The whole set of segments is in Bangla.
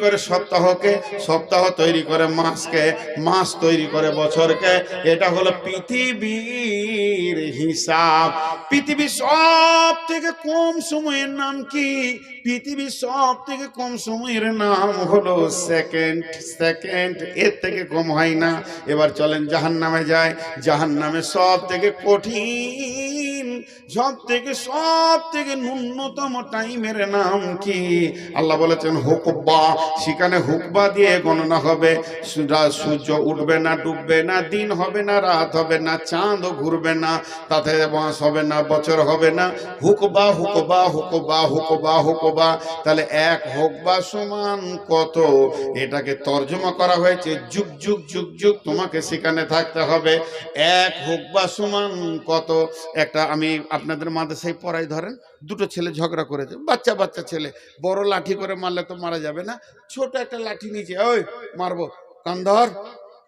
করে সপ্তাহকে, সপ্তাহ তৈরি করে মাসকে, মাস তৈরি করে বছরকে। এটা হলো পৃথিবীর হিসাব। পৃথিবীর সব থেকে কম সময়ের নাম কি? পৃথিবীর সব থেকে কম সময়ের নাম হলো সেকেন্ড। সেকেন্ড এর থেকে কম হয় না। এবার চলেন জাহান নামে যায় জাহান নামে সব থেকে কঠিন সব থেকে সব থেকে ন্যূনতম টাইমের নাম কি? আল্লাহ বলেছেন, হুকবা। সেখানে হুকবা দিয়ে গণনা হবে। সূর্য- উঠবে না, ডুববে না, দিন হবে না, রাত হবে না, চাঁদ ঘুরবে না, তাতে মাস হবে না, বছর হবে না। হুকবা হুকবা হুকবা হুকবা হুকবা। তাহলে এক হুকবা সমান কত? এটাকে তর্জমা করা হয়েছে, যুগ যুগ যুগ যুগ তোমাকে সেখানে থাকতে হবে। এক হুকবা সমান কত? একটা আমি আপনাদের মাদ্রাসায় পড়াই ধরেন, দুটো ছেলে ঝগড়া করেছে, বাচ্চা বাচ্চা ছেলে, বড় লাঠি করে মারলে তো মারা যাবে না, ছোট একটা লাঠি নিচে, ওই, মারবো, কান ধর,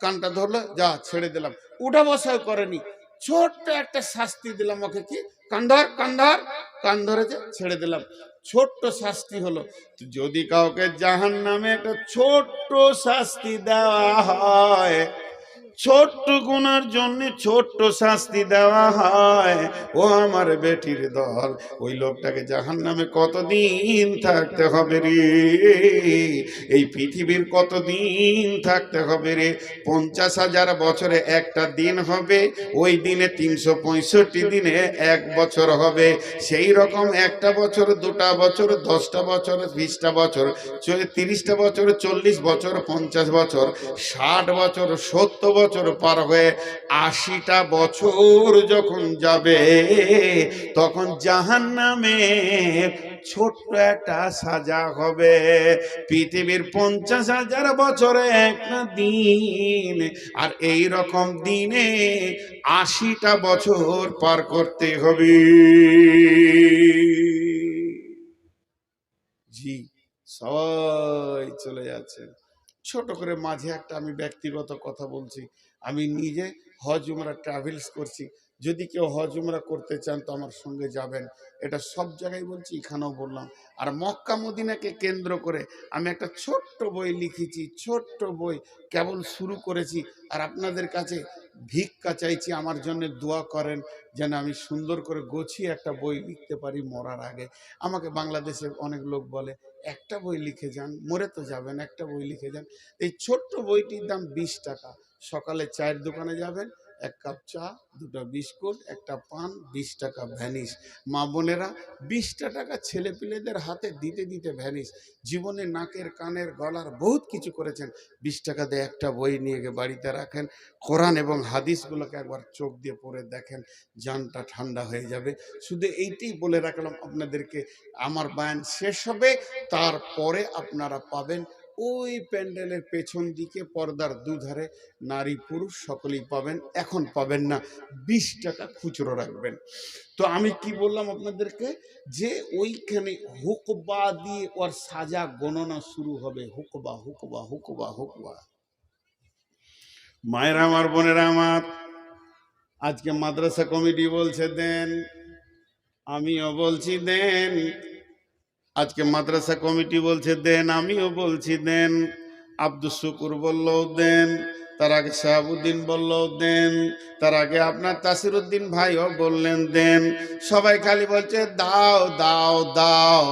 কানটা ধরলো, যা, ছেড়ে দিলাম। উঠা বসাও করেনি, ছোট্ট একটা শাস্তি দিলাম ওকে কি? কান ধর কান ধর, কান ধরেছে, ছেড়ে দিলাম। ছোট্ট শাস্তি হলো, যদি কাউকে জাহান নামে একটা ছোট্ট শাস্তি দেওয়া হয় ছোট্ট গুণার জন্য ছোট্ট শাস্তি দেওয়া হয়। ও আমার বেটির দল। ওই লোকটাকে জাহান নামে কতদিন থাকতে হবে রে? এই পৃথিবীর কতদিন থাকতে হবে রে? পঞ্চাশ হাজার বছরে একটা দিন হবে, ওই দিনে তিনশো পঁয়ষট্টি দিনে এক বছর হবে। সেই রকম একটা বছর, দুটা বছর, দশটা বছর, বিশটা বছর তিরিশটা বছর, চল্লিশ বছর, পঞ্চাশ বছর, ষাট বছর, সত্তর বছর পার হয়ে আশিটা বছর যখন যাবে, তখন জাহান নামে ছোট্ট একটা সাজা হবে। পৃথিবীর পঞ্চাশ হাজার বছরে একটা দিন, আর এই রকম দিনে আশিটা বছর পার করতে হবে। জি, সবাই চলে যাচ্ছে ছোট করে মাঝে একটা আমি ব্যক্তিগত কথা বলছি। আমি নিজে হজ উমরা ট্রাভেলস করছি। যদি কেউ হজ উমরা করতে চান তো আমার সঙ্গে যাবেন। এটা সব জায়গায় বলছি, এখানেও বললাম। আর মক্কা মদিনাকে কেন্দ্র করে আমি একটা ছোট্ট বই লিখেছি, ছোট্ট বই কেবল শুরু করেছি। আর আপনাদের কাছে ভিক্ষা চাইছি, আমার জন্য দোয়া করেন যেন আমি সুন্দর করে গোছিয়ে একটা বই লিখতে পারি মরার আগে। আমাকে বাংলাদেশে অনেক লোক বলে, একটা বই লিখে যান, মরে তো যাবেন, একটা বই লিখে যান। এই ছোট্ট বইটির দাম বিশ টাকা। সকালে চায়ের দোকানে যাবেন এক কাপ চা, দুটো বিস্কুট, একটা পান, বিশ টাকা ভ্যানিস মা বোনেরা, বিশটা টাকা ছেলে পিলেদের হাতে দিতে দিতে ভ্যানিস জীবনে নাকের, কানের, গলার বহুত কিছু করেছেন। বিশ টাকা দিয়ে একটা বই নিয়ে গিয়ে বাড়িতে রাখেন। কোরআন এবং হাদিসগুলোকে একবার চোখ দিয়ে পড়ে দেখেন। জানটা ঠান্ডা হয়ে যাবে। শুধু এইটাই বলে রাখলাম আপনাদেরকে। আমার বায়ান শেষ হবে। তারপরে আপনারা পাবেন ওই প্যান্ডেলের পেছন দিকে পর্দার দুধারে নারী পুরুষ সকলেই পাবেন, এখন পাবেন না, বিশ টাকা খুচরো রাখবেন। তো আমি কি বললাম আপনাদেরকে যে ওইখানে হুকবা দিয়ে ওর সাজা গণনা শুরু হবে। হুকবা হুকবা হুকবা হুকবা। মায়ের আমার, বোনেরা আমার, আজকে মাদ্রাসা কমিটি বলছে দেন, আমিও বলছি দেন। আজকে মাদ্রাসা কমিটি বলছে, দেন, আমিও বলছি, দেন। আব্দুল শুকুর বললেও দেন, তার আগে শাহাবুদ্দিন বলল দেন, তার আগে আপনার তাসিরুদ্দিন ভাইও বললেন, দেন। সবাই খালি বলছে, দাও দাও দাও।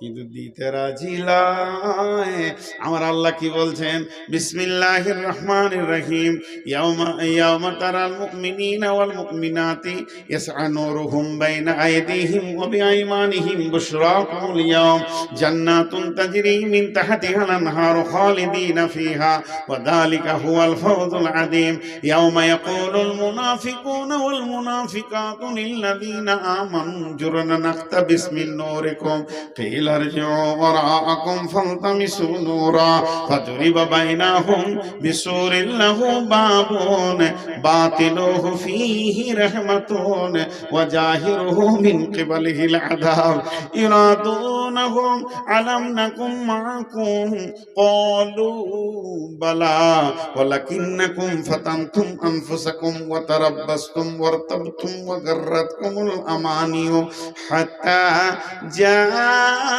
কিন্তু দিতে রাজিলায় আমার আল্লাহ কি বলছেন? বিসমিল্লাহির রহমান রহিম ইয়াউমা ইয়াউমা তারাল মুমিনিনা ওয়াল মুমিনাতি ইয়াসআ নূরুহুম বাইনা আইদিহিম ওয়া বিআইমানিহিম বুশরাকুমুল ইয়াউম। জান্নাতুন তাজরি মিন তাহতিহাল আনহার খালিদিনা ফিহা ওয়া যালিকা হুয়াল ফাওজুল আযীম। ইয়াউমা ইয়াকুলুল মুনাফিকুনা ওয়াল মুনাফিকাতু লিল্লাযিনা আমানু। জুরনা নাক্তাবিস মিন নূরিকুম। কিল ارجعوا وراءكم فالتمسوا نورا فضرب بينهم بسور له باب باطنه فيه رحمة وجاهره من قبله العذاب يرادونهم ألم نكن معكم قالوا بلى ولكنكم فتنتم أنفسكم وتربصتم وارتبتم وغرتكم الأماني حتى جاء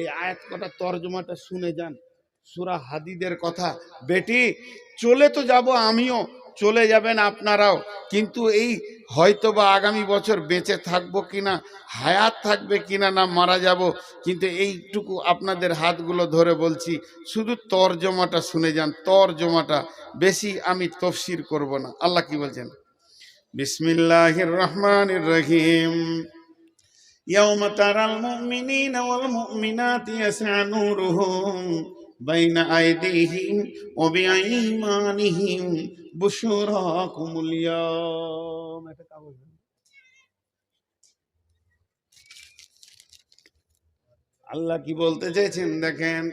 এই আয়াত কটা তর্জমাটা শুনে যান। সুরা হাদিদের কথা, বেটি, চলে তো যাব আমিও, চলে যাবেন আপনারাও। কিন্তু এই হয়তো বা আগামী বছর বেঁচে থাকব কিনা, হায়াত থাকবে কিনা না মারা যাব, কিন্তু এইটুকু আপনাদের হাতগুলো ধরে বলছি, শুধু তর্জমাটা শুনে যান, তর্জমাটা বেশি আমি তফসির করব না। আল্লাহ কি বলছেন? বিসমিল্লাহির রহমানির রহিম। يوم ترى المؤمنين والمؤمنات يسعى نورهم بين أيديهم وبأيمانهم بشراكم اليوم আল্লাহ কি বলতে চাইছেন দেখেন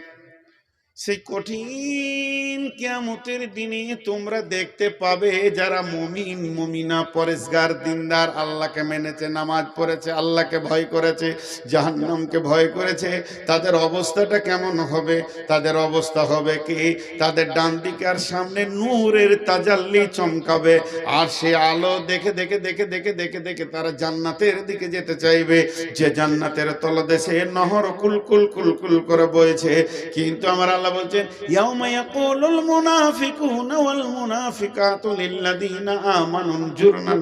সেই কঠিন কিয়ামতের দিনে তোমরা দেখতে পাবে যারা মমিন, মমিনা, পরেশগার, দিনদার, আল্লাহকে মেনেছে, নামাজ পড়েছে, আল্লাহকে ভয় করেছে, জাহান্নামকে ভয় করেছে, তাদের অবস্থাটা কেমন হবে? তাদের অবস্থা হবে কি? তাদের ডান দিকে আর সামনে নূরের তাজাল্লি চমকাবে, আর সে আলো দেখে দেখে দেখে দেখে দেখে দেখে তারা জান্নাতের দিকে যেতে চাইবে। যে জান্নাতের তলদেশে নহর কুল কুল কুল কুল করে বয়েছে কিন্তু আমার আল্লাহ বলছেন ওয়াল মুনাফিকাতু লিল্লাযিনা আমানু জুরনা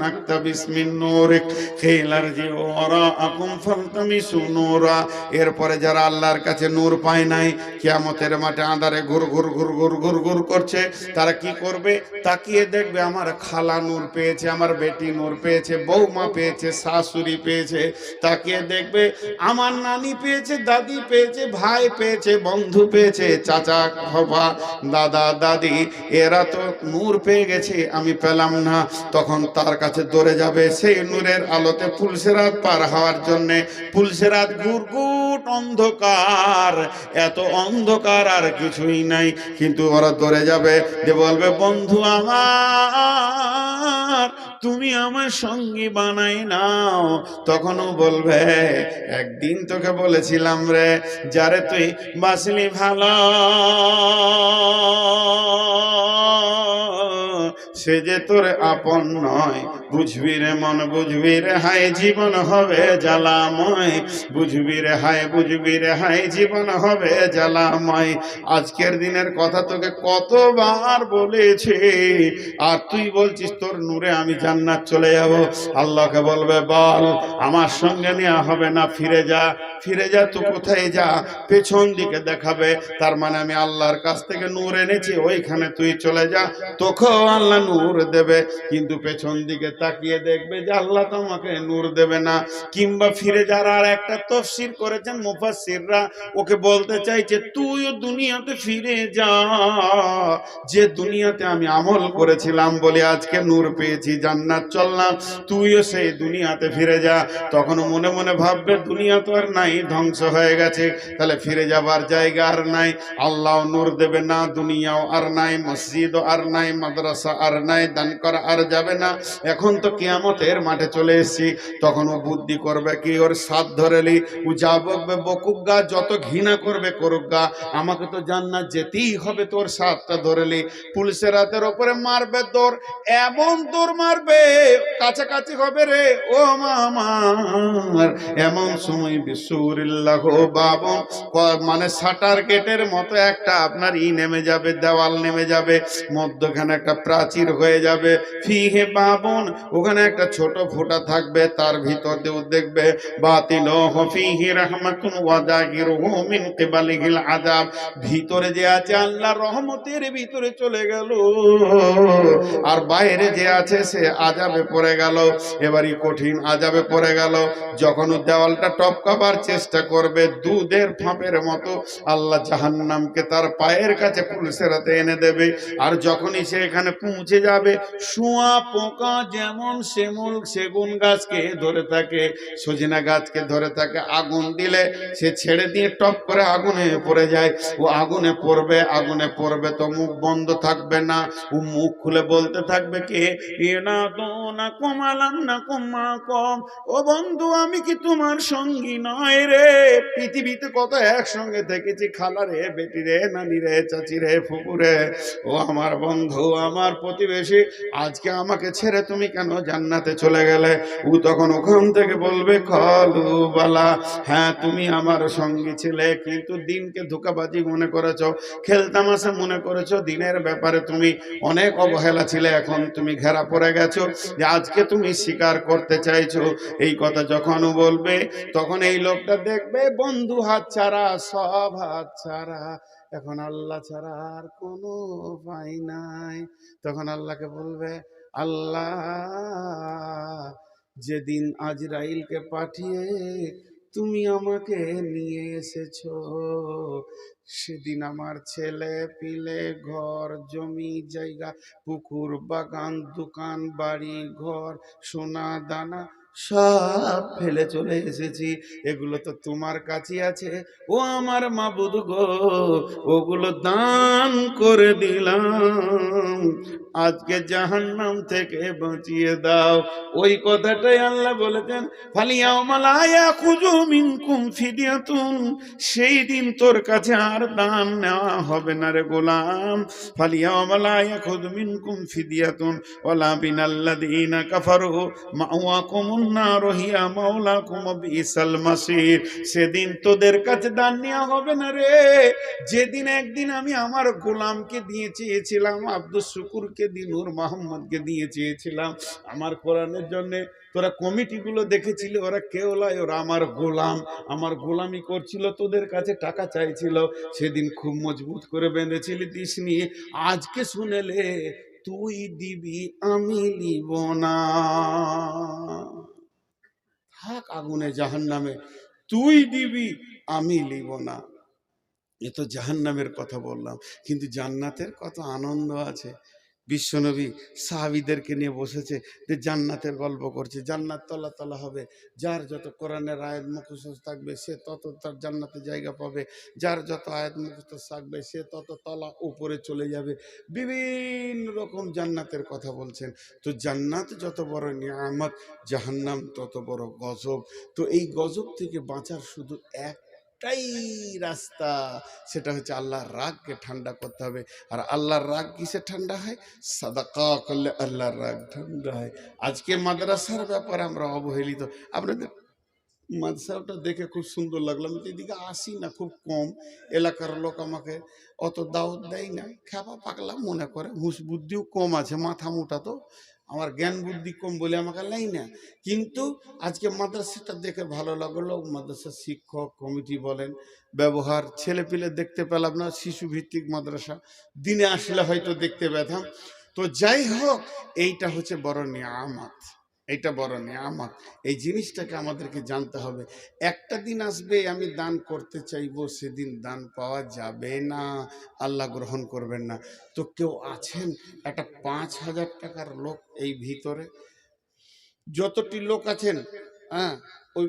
ফালতামিসু নূরা। এরপরে যারা আল্লাহর কাছে নূর পায় নাই, কিয়ামতের মাঠে আঁধারে ঘুর ঘুর ঘুর ঘুর ঘুর ঘুর করছে, তারা কি করবে? তাকিয়ে দেখবে আমার খালা নূর পেয়েছে, আমার বেটি নূর পেয়েছে বৌমা পেয়েছে, শাশুড়ি পেয়েছে। তাকিয়ে দেখবে আমার নানি পেয়েছে, দাদি পেয়েছে, ভাই পেয়েছে, বন্ধু পেয়েছে চাচা খবা, দাদা, দাদি, এরা তো নূর পেয়ে গেছে, আমি পেলাম না। তখন তার কাছে দৌড়ে যাবে সেই নূরের আলোতে পুলসেরাত পার হওয়ার জন্যে। পুলসেরাত গুরগুট অন্ধকার, এত অন্ধকার আর কিছুই নাই। কিন্তু ওরা দৌড়ে যাবে যে বলবে, বন্ধু আমার তুমি আমার সঙ্গী বানাই নাও। তখনও বলবে, একদিন তোকে বলেছিলাম রে, যারে তুই বাসলি ভালো। সে যে তোর আপন নয়। বুঝবি রে মন, বুঝবি রে হায়, জীবন হবে জ্বালাময়। বুঝবি রে হায়, বুঝবি রে হায়, জীবন হবে জ্বালাময়। আজকের দিনের কথা তোকে কতবার বলেছে, আর তুই বলছিস তোর নূরে আমি জান্নাত চলে যাব। আল্লাহকে বলবে, বল, আমার সঙ্গে নেওয়া হবে না, ফিরে যা ফিরে যা তুই কোথায় যা, পেছন দিকে দেখাবে। তার মানে আমি আল্লাহর কাছ থেকে নূর এনেছি, ওইখানে তুই চলে যা। তোকেও আল্লাহ নূর দেবে। কিন্তু পেছন দিকে তাকিয়ে দেখবে যে আল্লাহ তোমাকে নূর দেবে না। কিংবা ফিরে যারা আর একটা তফসির করেছেন মুফাসসিররা, ওকে বলতে চাইছে, তুইও দুনিয়াতে ফিরে যা। যে দুনিয়াতে আমি আমল করেছিলাম বলে আজকে নূর পেয়েছি, জান্নাত চললাম, তুইও সেই দুনিয়াতে ফিরে যা। তখন মনে মনে ভাববে, দুনিয়া তো আর নাই, ধ্বংস হয়ে গেছে। তাহলে ফিরে যাবার জায়গা আর নাই। আল্লাহ নূর দেবে না, দুনিয়াও আর নাই, মসজিদও আর নাই, মাদ্রাসা আর নাই, দান করা আর যাবে না। এখন তো কিয়ামতের মাঠে চলে এসেছি তখন ও বুদ্ধি করবে কি ওর সাথ ধরেলি ও যা বকবে, বকুক গা, যত ঘৃণা করবে করুক গা। আমাকে তো জান্নাত যেতেই হবে তোর সাথটা ধরেলি পুলিশের হাতের ওপরে মারবে তোর এমন তোর মারবে, কাছাকাছি হবে রে, ও মামার এমন সময় বিশ্বরিল্লাহ বাবন মানে সাটার গেটের মতো একটা আপনার ই নেমে যাবে, দেওয়াল নেমে যাবে, মধ্যখানে একটা প্রাচীর হয়ে যাবে। ফিহে বাবন ওখানে একটা ছোট ফোঁটা থাকবে, তার ভিতর দিয়েও দেখবে, বাতিল ফিহি রাহমাতুন ওয়া জাহিরুহু মিন কিবালিহিল আযাব। ভিতরে যে আছে আল্লাহর রহমতের ভিতরে চলে গেল। আর বাইরে যে আছে সে আজাবে পড়ে গেল। এবারই কঠিন আজাবে পড়ে গেল। যখন দেওয়ালটা টপকাবার চেষ্টা করবে, দুধের ফাঁপের মতো আল্লাহ জাহান্নামকে তার পায়ের কাছে পুলিশেরাতে এনে দেবে। আর যখনই সে এখানে পৌঁছে যাবে। শুয়া পোকা যেমন সেমুল সেগুন গাছকে ধরে থাকে, সজিনা গাছকে ধরে থাকে, আগুন দিলে সে ছেড়ে দিয়ে টপ করে আগুনে পড়ে যায়। ও আগুনে পড়বে আগুনে পড়বে তো মুখ বন্ধ থাকবে না। ও মুখ খুলে বলতে থাকবে কে? না তো না কমালাম, না কমা কম ও বন্ধু, আমি কি তোমার সঙ্গী নয় রে? পৃথিবীতে কত একসঙ্গে থেকেছি খালা রে বেটি রে নানি রে চাচি রে ফুপু রে ও আমার বন্ধু, আমার প্রতিবেশী, আজকে আমাকে ছেড়ে তুমি কেন জান্নাতে চলে গেলে? ও তখন ওখান থেকে বলবে, খলু বালা। হ্যাঁ তুমি আমার সঙ্গী ছিলে, কিন্তু দিনকে ধোকাবাজি মনে করেছ, খেলতামাশা মনে করেছ, দিনের ব্যাপারে তুমি অনেক অবহেলা ছিলে, এখন তুমি ঘেরা পড়ে গেছো, যে আজকে তুমি স্বীকার করতে চাইছো। এই কথা যখন ও বলবে, তখন এই লোকটা দেখবে, বন্ধু হাত ছাড়া, সব হাত ছাড়া। এখন আল্লাহ ছাড়া আর কোনো উপায় নাই। তখন আল্লাহকে বলবে, আল্লাহ, যেদিন আজরাইলকে পাঠিয়ে তুমি আমাকে নিয়ে এসেছ, সেদিন আমার ছেলে পিলে ঘর, জমি, জায়গা, পুকুর, বাগান, দোকান, বাড়ি, ঘর, সোনা, দানা সব ফেলে চলে এসেছি। এগুলো তো তোমার কাছে আছে। ও আমার মা মাবুদ গো, ওগুলো দান করে দিলাম। আজকে জাহান্নাম থেকে বাঁচিয়ে দাও। ওই কথাটাই আল্লাহ বলেছেন, ফালিয়াও মালায়া খুজু মিনকুম ফিদিয়াতুন। সেই দিন তোর কাছে আর দান নেওয়া হবে না রে গোলাম। ফালিয়াও মালায়া খুজু মিনকুম ফিদিয়াতুন। ওয়ালা বিনাল্লাযীনা কাফারু মাওয়াকুমুন নার হিয়া মাওলাকুম বিসাল মাসির। সেদিন তোদের কাছে দান নেওয়া হবে না রে। যেদিন একদিন আমি আমার গোলামকে দিয়ে চেয়েছিলাম আব্দুল শুকুরকে দিয়ে নূর মোহাম্মদকে দিয়ে চেয়েছিলাম আমার কোরআনের জন্যে। তোরা কমিটিগুলো দেখেছিলি? ওরা কেউ লয় ওরা আমার গোলাম। আমার গোলামি করছিল, তোদের কাছে টাকা চাইছিল। সেদিন খুব মজবুত করে বেঁধেছিলি দিস নিয়ে আজকে শুনেলে তুই দিবি, আমি নিব না। থাক আগুনে জাহান নামে তুই দিবি, আমি লিব না। এ তো জাহান্নামের কথা বললাম। কিন্তু জান্নাতের কত আনন্দ আছে। বিশ্বনবী সাহাবিদেরকে নিয়ে বসেছে যে জান্নাতের গল্প করছে, জান্নাত তলা তলা হবে, যার যত কোরআনের আয়াত মুখস্থ থাকবে সে তত তার জান্নাতে জায়গা পাবে, যার যত আয়াত মুখস্থ থাকবে সে তত তলা উপরে চলে যাবে। বিভিন্ন রকম জান্নাতের কথা বলছেন। তো জান্নাত যত বড় নিয়ামত, জাহান্নাম তত বড় গজব। তো এই গজব থেকে বাঁচার শুধু একটাই রাস্তা। সেটা হচ্ছে আল্লাহর রাগকে ঠান্ডা করতে হবে। আর আল্লাহর রাগ কিসে ঠান্ডা হয়? সাদাকা করলে আল্লাহর রাগ ঠান্ডা হয়। আজকে মাদ্রাসার ব্যাপারে আমরা অবহেলিত। আপনাদের মাদ্রাসাটা দেখে খুব সুন্দর লাগল। আমি তো এদিকে আসি না, খুব কম। এলাকার লোক আমাকে অত দাওয়াত দেয় না। খেপা পাকলা মনে করে। হুঁশ বুদ্ধিও কম আছে, মাথা মোটা তো। আমার জ্ঞান বুদ্ধি কম বলে আমাকে নেই না। কিন্তু আজকে মাদ্রাসাটা দেখে ভালো লাগল মাদ্রাসার শিক্ষক কমিটি বলেন, ব্যবহার ছেলে পেলে দেখতে পেলাম না শিশু ভিত্তিক মাদ্রাসা, দিনে আসলে হয়তো দেখতে পেতাম তো যাই হোক, এইটা হচ্ছে বড় নিয়ামত। এইটা বড় নিয়ামত। এই জিনিসটাকে আমাদেরকে জানতে হবে। একটা দিন আসবে আমি দান করতে চাইব, সেদিন দান পাওয়া যাবে না। আল্লাহ গ্রহণ করবেন না। তো কেউ আছেন? একটা পাঁচ হাজার টাকার লোক এই ভিতরে? যতটি লোক আছেন হ্যাঁ ওই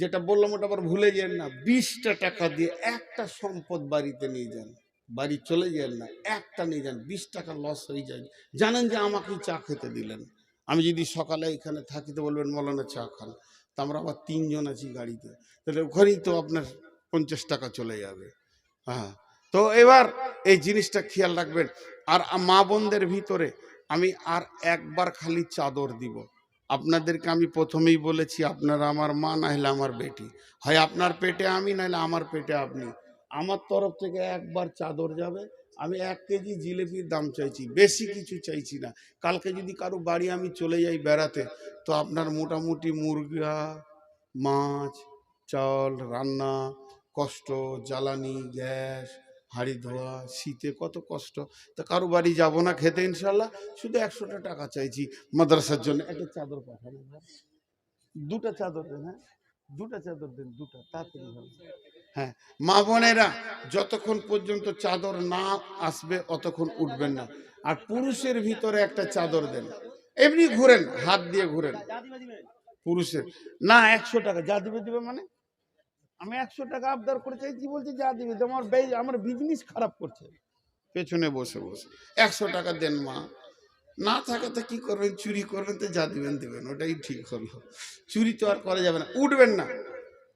যেটা বললাম ওটা আবার ভুলে যান না, বিশটা টাকা দিয়ে একটা সম্পদ বাড়িতে নিয়ে যান। বাড়ি চলে যান না, একটা নিয়ে যান, বিশ টাকা লস হয়ে যায়। জানেন যে আমাকেই চা খেতে দিলেন। আমি যদি সকালে এখানে থাকি তো বলবেন, মলানা চা খান। তা আমরা আবার তিনজন আছি গাড়িতে। তাহলে ওখানেই তো আপনার পঞ্চাশ টাকা চলে যাবে। হ্যাঁ। তো এবার এই জিনিসটা খেয়াল রাখবেন। আর মা বোনদের ভিতরে আমি আর একবার খালি চাদর দিব। আপনাদেরকে আমি প্রথমেই বলেছি, আপনারা আমার মা, নাহলে আমার বেটি। হয় আপনার পেটে আমি, নাহলে আমার পেটে আপনি। আমার তরফ থেকে একবার চাদর যাবে আমি এক কেজি জিলেপির দাম চাইছি, বেশি কিছু চাইছি না। কালকে যদি কারও বাড়ি আমি চলে যাই বেড়াতে, তো আপনার মোটামুটি মুরগা, মাছ, চাল, রান্না, কষ্ট, জ্বালানি, গ্যাস, হাঁড়ি ধোয়া, শীতে কত কষ্ট। তা কারও বাড়ি যাব না খেতে ইনশাল্লাহ, শুধু একশোটা টাকা চাইছি মাদ্রাসার জন্য। একটা চাদর পাঠানো দুটা চাদর দেন হ্যাঁ? দুটা চাদর দেন, দুটা, তাড়াতাড়ি হ্যাঁ মা বোনেরা, যতক্ষণ পর্যন্ত চাদর না আসবে, অতক্ষণ উঠবেন না। আর পুরুষের ভিতরে একটা চাদর দেন। এমনি ঘুরেন, হাত দিয়ে ঘুরেন। পুরুষের। না, একশো টাকা। যা দিবে দিবে মানে? আমি একশো টাকা আবদার করে চাইছি বলছি? যা দিবে। আমার আমার বিজনেস খারাপ করছে। পেছনে বসে বসে। একশো টাকা দেন মা। না থাকে তো কি করবেন? চুরি করবেন তো যা দিবেন দিবেন। ওটাই ঠিক হলো। চুরি তো আর করা যাবে না। উঠবেন না।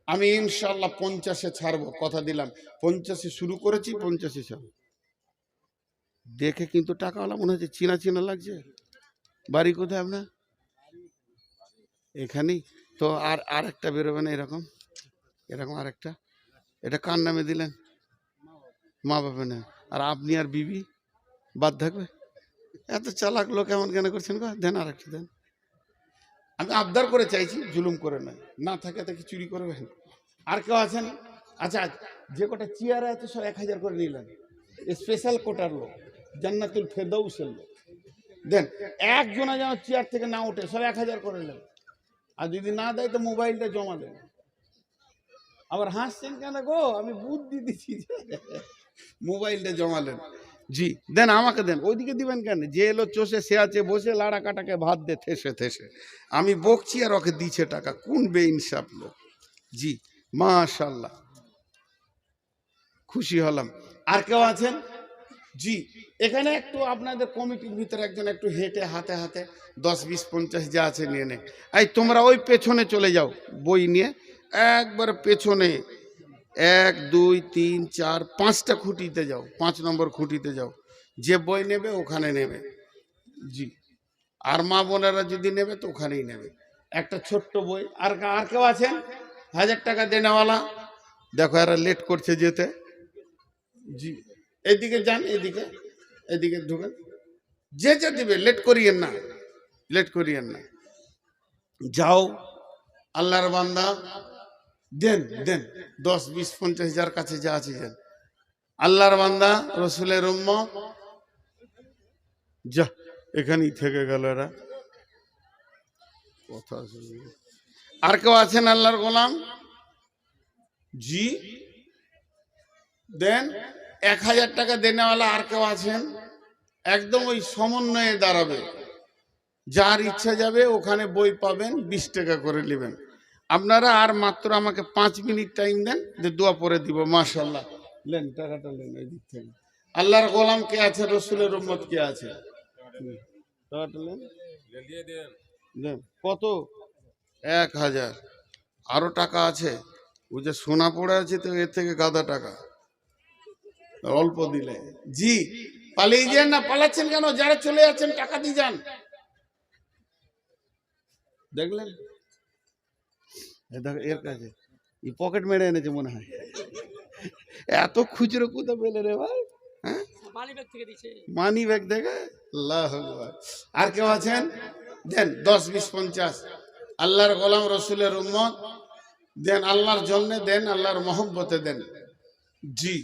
আমি ইনশাল্লাহ পঞ্চাশে ছাড়বো, কথা দিলাম। পঞ্চাশে শুরু করেছি, পঞ্চাশে ছাড়বো। দেখে কিন্তু টাকাওয়ালা মনে হচ্ছে চিনা চিনা লাগছে। বাড়ি কোথায় আপনার? এখানেই। তো আর আর একটা বেরোবে না এরকম? এরকম আর একটা এটা কার নামে দিলেন? মা বাবা না আর আপনি আর বিবি বাদ থাকবে? এত চালাক লোক এমন কেন করছেন গো? দেন আর একটা দেন। আমি আবদার করে চাইছি, জুলুম করে নয়। না থাকে তাকে চুরি করবেন? আর কেউ আছেন? আচ্ছা যে কটা চেয়ার আছে সব এক হাজার করে নিলেন। স্পেশাল কোটার লোক, জান্নাতুল ফেরদৌসের লোক। দেন, একজনা যেন চেয়ার থেকে না ওঠে, সব এক হাজার করে নেন আর যদি না দেয় তো মোবাইলটা জমা দেন। আবার হাসছেন কেন গো? আমি বুদ্ধি দিচ্ছি মোবাইলটা জমালেন। জি, দেন আমাকে দেন, ওইদিকে দিবেন কেন? যে এলো, চষে, সে আছে, বসে, লাড়া কাটাকে ভাত দে, থেসে থেসে। আমি বকছি আর ওকে দিচ্ছে টাকা, কোন বে ইনসাফ লোক? জি। মাশাল্লাহ খুশি হলাম। আর কেউ আছেন? জি, এখানে একটু আপনাদের কমিটির ভিতরে একজন একটু হেঁটে হাতে হাতে দশ, বিশ, পঞ্চাশ যা আছে নিয়ে নে এই তোমরা ওই পেছনে চলে যাও, বই নিয়ে। একবার পেছনে, এক, দুই, তিন, চার, পাঁচটা খুঁটিতে যাও, পাঁচ নম্বর খুঁটিতে যাও। যে বই নেবে ওখানে নেবে। জি, আর মা বোনেরা যদি নেবে তো ওখানেই নেবে। একটা ছোট্ট বই। আর আর কেউ আছেন? হাজার টাকা দেনেওয়ালা দেখো, এরা লেট করছে যেতে। জি, এদিকে যান, এদিকে এদিকে ঢুকেন। যে যে দিবে লেট করিয়েন না লেট করিয়েন না। যাও, আল্লাহর বান্দা, দেন দেন, দশ, বিশ, পঞ্চাশ হাজার কাছে যা আছে দেন। আল্লাহর বান্দা, রসুলের উম্ম যা, এখানেই থেকে গেল এরা। কথা। আর কেউ আছেন আল্লাহর গোলাম? জি। দেন এক হাজার টাকা দেনেওয়ালা আর কেউ আছেন? একদম ওই সমন্বয়ে দাঁড়াবে। যার ইচ্ছা যাবে ওখানে বই পাবেন বিশ টাকা করে নেবেন। আপনারা আর মাত্র আমাকে পাঁচ মিনিট টাইম দেন যে দোয়া পরে দিব মাশাল্লাহ লেন টাকাটা লেন এই দিক থেকে। আল্লাহর গোলাম কে আছে রসুলের উম্মত কে আছে? টাকাটা লেন। দেন। কত? এক হাজার। আরও টাকা আছে? ওই যে সোনা পড়ে আছে তো এর থেকে গাদা টাকা। অল্প দিলে। জি, পালিয়ে যান না, পালাচ্ছেন কেন? যারা চলে যাচ্ছেন, টাকা দিয়ে যান। দেখলেন? এর কাছে। এই পকেট মেরে এনেছে মনে হয়। এত খুচরো কোথা পেলে রে ভাই? হ্যাঁ? মানি ব্যাগ থেকে? আর কেউ আছেন? দেন, দশ, বিশ, পঞ্চাশ। আল্লাহর গোলাম রসুলের উম্মত, দেন আল্লাহর জন্য দেন, আল্লাহর মহব্বতে দেন। জি,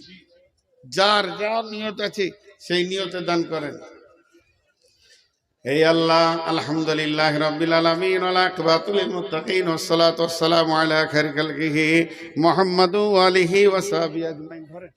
যার যার নিয়ত আছে সেই নিয়তে দান করেন। এই আল্লাহ, আলহামদুলিল্লাহ রাব্বিল আলামিন ওয়া আকিবাতুল মুত্তাকিন, ওয়াস সালাতু ওয়াস সালামু আলা খায়রি খালকিহি মুহাম্মাদু ওয়া আলিহি ওয়া সাহবিহি আজমাইন। ধরেন।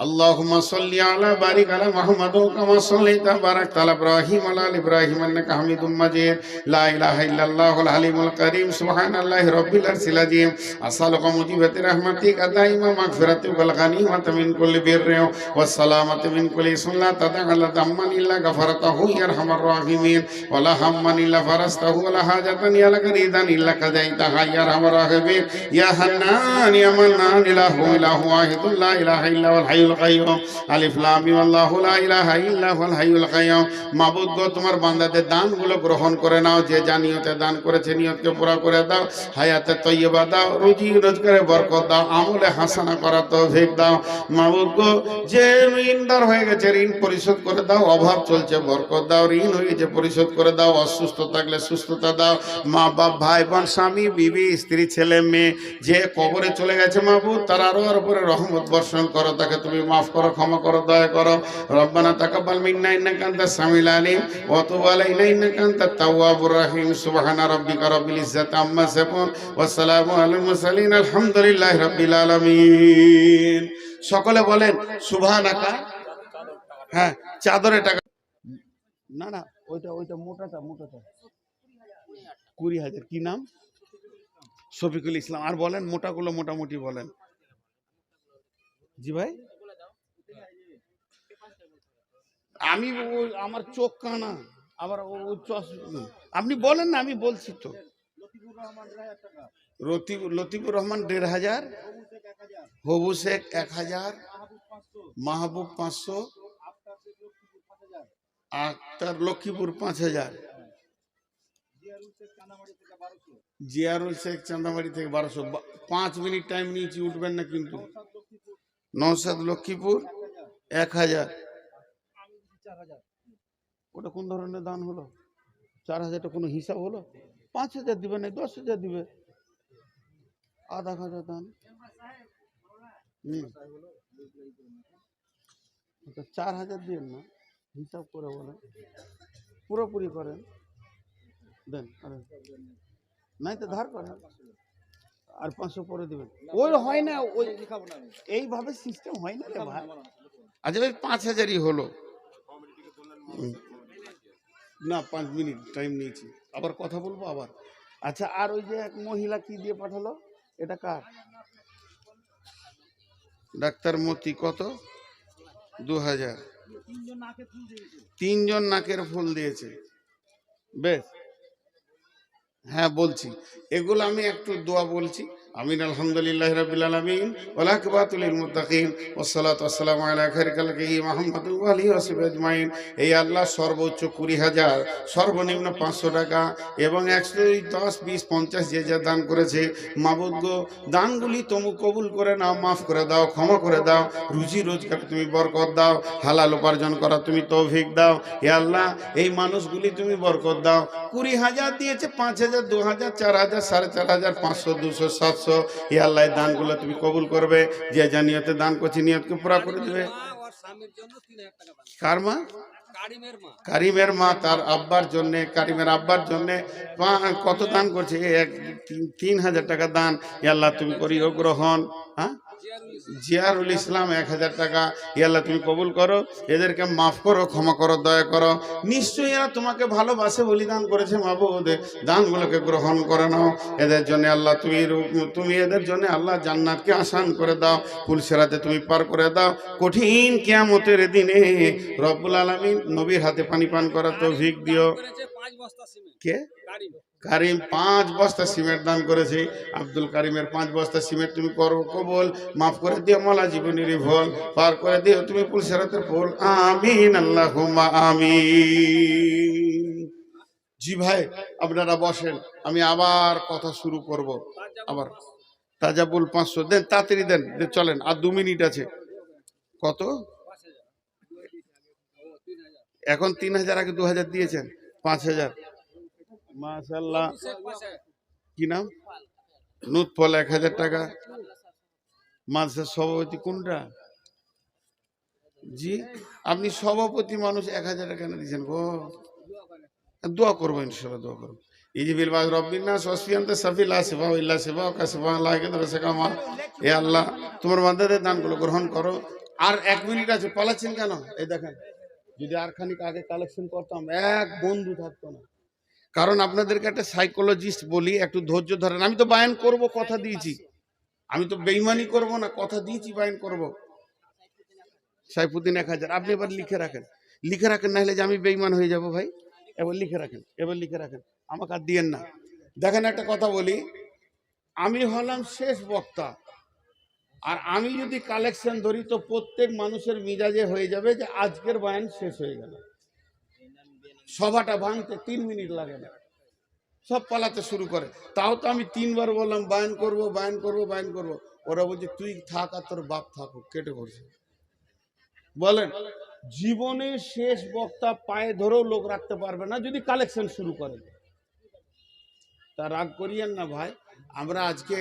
اللهم صل على بارك على محمد كما صليت باركت على ابراهيم وعلى ال ابراهيم انك حميد مجيد لا اله الا الله الحليم الكريم سبحان الله رب العرش العظيم اسالك موجبات رحمتك دائما مغفرتك والغنيمه من كل بر والسلامه من كل اسم لا تدع على ذنبا الا غفرته يا ارحم الراحمين ولا هما الا فرسته ولا حاجه يا لك ريدا الا قضيتها يا ارحم الراحمين يا حنان يا منان اله اله واحد لا اله الا هو الحي মাবুদ তোমার বান্দাদের দানগুলো গ্রহণ করে নাও। যে জানিয়তে দান করেছে, নিয়তকে পুরা করে দাও। হায়াতে দাও, রুজি রোজগারে বরকত দাও। আমলে হাসানা করা দাও। মাবুদ যে ঋণদার হয়ে গেছে, ঋণ পরিশোধ করে দাও। অভাব চলছে, বরকত দাও। ঋণ হয়ে গেছে, পরিশোধ করে দাও। অসুস্থ থাকলে সুস্থতা দাও। মা বাপ, ভাই বোন, স্বামী, বিবি, স্ত্রী, ছেলে, মেয়ে, যে কবরে চলে গেছে মাহবুব তার আর উপরে রহমত বর্ষণ করো। তাকে তুমি মাফ করো, ক্ষমা করো, দয়া করো। রব্বানা তাকাব্বাল মিন্না ইন্নাকা আনতাস সামিউল আলিম ওয়া তুব আলাইনা ইন্নাকা আনতাত তাওয়াবুর রাহিম। সুবহানা রাব্বিকা রাব্বিল ইজ্জাতি আম্মা ইয়াসিফুন। ওয়া সালামু আলাল মুরসালিন। আলহামদুলিল্লাহি রাব্বিল আলামিন। সকলে বলেন, সুবহানাকা। হ্যাঁ চাদরে টাকা। না না, ওইটা ওইটা মোটাটা মোটাটা। কুড়ি হাজার, কি নাম? শফিকুল ইসলাম। আর বলেন, মোটাগুলো মোটামুটি বলেন। জি ভাই? আমি আমার চোখ কানা, আবার ও- আপনি বলেন না, আমি বলছি তো। লতিফ লতিফুর রহমান দেড় হাজার, হবু শেখ এক হাজার, মাহবুব পাঁচশো, আক্তার লক্ষ্মীপুর পাঁচ হাজার। জিয়ারুল শেখ চান্দামারি থেকে বারোশো। পাঁচ মিনিট টাইম নিয়েছি, উঠবেন না কিন্তু। নৌসাদ লক্ষ্মীপুর, এক হাজার। ওটা কোন ধরনের দান হলো? চার হাজারটা কোনো হিসাব হলো? পাঁচ হাজার দিবে না দশ হাজার দিবে। আধা হাজার দান। হুম। আচ্ছা, চার হাজার দিন না হিসাব করে বলেন। পুরোপুরি করেন। দেন আরে। নাই তো ধার করেন। আর পাঁচশো পরে দেবেন। ওই হয় না ওই এইভাবে সিস্টেম হয় না রে ভাই। আচ্ছা ভাই পাঁচ হাজারই হলো। না, পাঁচ মিনিট টাইম নিয়েছি। আবার কথা বলব আবার? আচ্ছা আর ওই যে এক মহিলা কি দিয়ে পাঠালো? এটা কার? ডাক্তার মতি কত? দু হাজার। তিনজন নাকের ফুল দিয়েছে। বেশ। হ্যাঁ বলছি। এগুলো আমি একটু দোয়া বলছি। আমিন, আলহামদুলিল্লাহ রাব্বিল আলামিন ওয়া লাকিবাতুল মুত্তাকিন ওয়াসসালাতু ওয়াসসালামু আলা খায়রি খালকিহি মুহাম্মাদুর ওয়া আলিহি ওয়াসাহবিহি আজমাইন। এই আল্লাহ সর্বোচ্চ কুড়ি হাজার, সর্বনিম্ন পাঁচশো টাকা এবং একশো দশ, বিশ, পঞ্চাশ যে যা দান করেছে, মাবুদ গো, দানগুলি তুমি কবুল করে নাও, মাফ করে দাও, ক্ষমা করে দাও, রুজি রোজগার তুমি বরকত দাও, হালাল উপার্জন করা তুমি তৌফিক দাও। এ আল্লাহ, এই মানুষগুলি তুমি বরকত দাও। কুড়ি হাজার দিয়েছে পাঁচ হাজার, দু হাজার, চার হাজার, সাড়ে চার হাজার, পাঁচশো, দুশো, সাতশো এ আল্লাহ, এই দানগুলো তুমি কবুল করবে। যে যা নিয়তে দান করছি, নিয়তকে পুরা করে দেবে। কার মা? কারিমের মা, তার আব্বার জন্য, কারিমের আব্বার জন্য। কত দান করছে? এক, তিন- হাজার টাকা দান। আল্লাহ, তুমি করিও গ্রহণ। হ্যাঁ? জিয়ারুল ইসলাম এক হাজার টাকা এ আল্লাহ তুমি কবুল করো এদেরকে মাফ করো ক্ষমা করো দয়া করো। নিশ্চয়ই এরা তোমাকে ভালোবাসে বলিদান করেছে মাবুদ দানগুলোকে গ্রহণ করে নাও। এদের জন্য আল্লাহ তুমি তুমি এদের জন্য আল্লাহ জান্নাতকে আসান করে দাও। পুলসেরাতে তুমি পার করে দাও। কঠিন কিয়ামতের দিনে রব্বুল আলমিন নবীর হাতে পানি পান করা তৌফিক দিও। পাঁচ বস্তা সিমেন্ট। কে? কারিম পাঁচ বস্তা সিমেন্ট দান করেছে। আব্দুল কারিমের পাঁচ বস্তা সিমেন্ট তুমি করো কবল মাফ করে দিও মালা জীবনের ভুল পার করে দিও তুমি পুলসেরাতের ফুল। আমিন আল্লাহ আমি জি ভাই আপনারা বসেন আমি আবার কথা শুরু করব। আবার তাজা তাজাবুল পাঁচশো দেন তাড়াতাড়ি দেন দেন, চলেন আর দু মিনিট আছে। কত? এখন তিন হাজার আগে দু হাজার দিয়েছেন পাঁচ হাজার। মাশাল্লাহ কি নাম? নুৎফল এক হাজার টাকা। মাদ্রাসার সভাপতি কোনটা? জি আপনি সভাপতি মানুষ এক হাজার টাকা দিয়েছেন গো। দোয়া করব ইনশাল্লাহ দোয়া করব। ইজিবিল বাজ রব্বিনা সসফিয়ান্তে সাফিলা সেবা ইল্লা সেবা কা সেবা লাগে সেকামা এ আল্লাহ তোমার বান্দাদের দানগুলো গ্রহণ করো। আর এক মিনিট আছে পালাচ্ছেন কেন? এই দেখেন যদি আর খানিক আগে কালেকশন করতাম এক বন্ধু থাকতো না। কারণ আপনাদেরকে একটা সাইকোলজিস্ট বলি, একটু ধৈর্য ধরেন। আমি তো বায়ান করব, কথা দিয়েছি। আমি তো বেইমানি করব না, কথা দিয়েছি, বায়ান করব। সাইফুদ্দিন এক হাজার। আপনি এবার লিখে রাখেন। লিখে রাখেন না হলে যে আমি বেইমান হয়ে যাব ভাই। এবার লিখে রাখেন, এবার লিখে রাখেন। আমাকে আর দিয়েন না। দেখেন, একটা কথা বলি। আমি হলাম শেষ বক্তা। আর আমি যদি কালেকশন ধরি, তো প্রত্যেক মানুষের মিজাজে হয়ে যাবে যে আজকের বায়ান শেষ হয়ে গেল। সভাটা ভাঙতে তিন মিনিট লাগে না। সব পালাতে শুরু করে। তাও তো আমি তিনবার বললাম, বায়ন করব বায়ন করব বায়ন করব। ওরা বলছে, তুই থাক আর তোর বাপ থাকুক, কেটে পড়ছে। বলেন জীবনের শেষ বক্তা পায়ে ধরেও লোক রাখতে পারবে না যদি কালেকশন শুরু করে। তা রাগ করিয়েন না ভাই, আমরা আজকে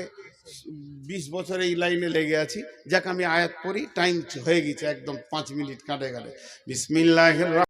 বিশ বছর এই লাইনে লেগে আছি। যাক, আমি আয়াত করি টাইম হয়ে গেছে একদম পাঁচ মিনিট কাটে গেলে বিসমিল্লাহ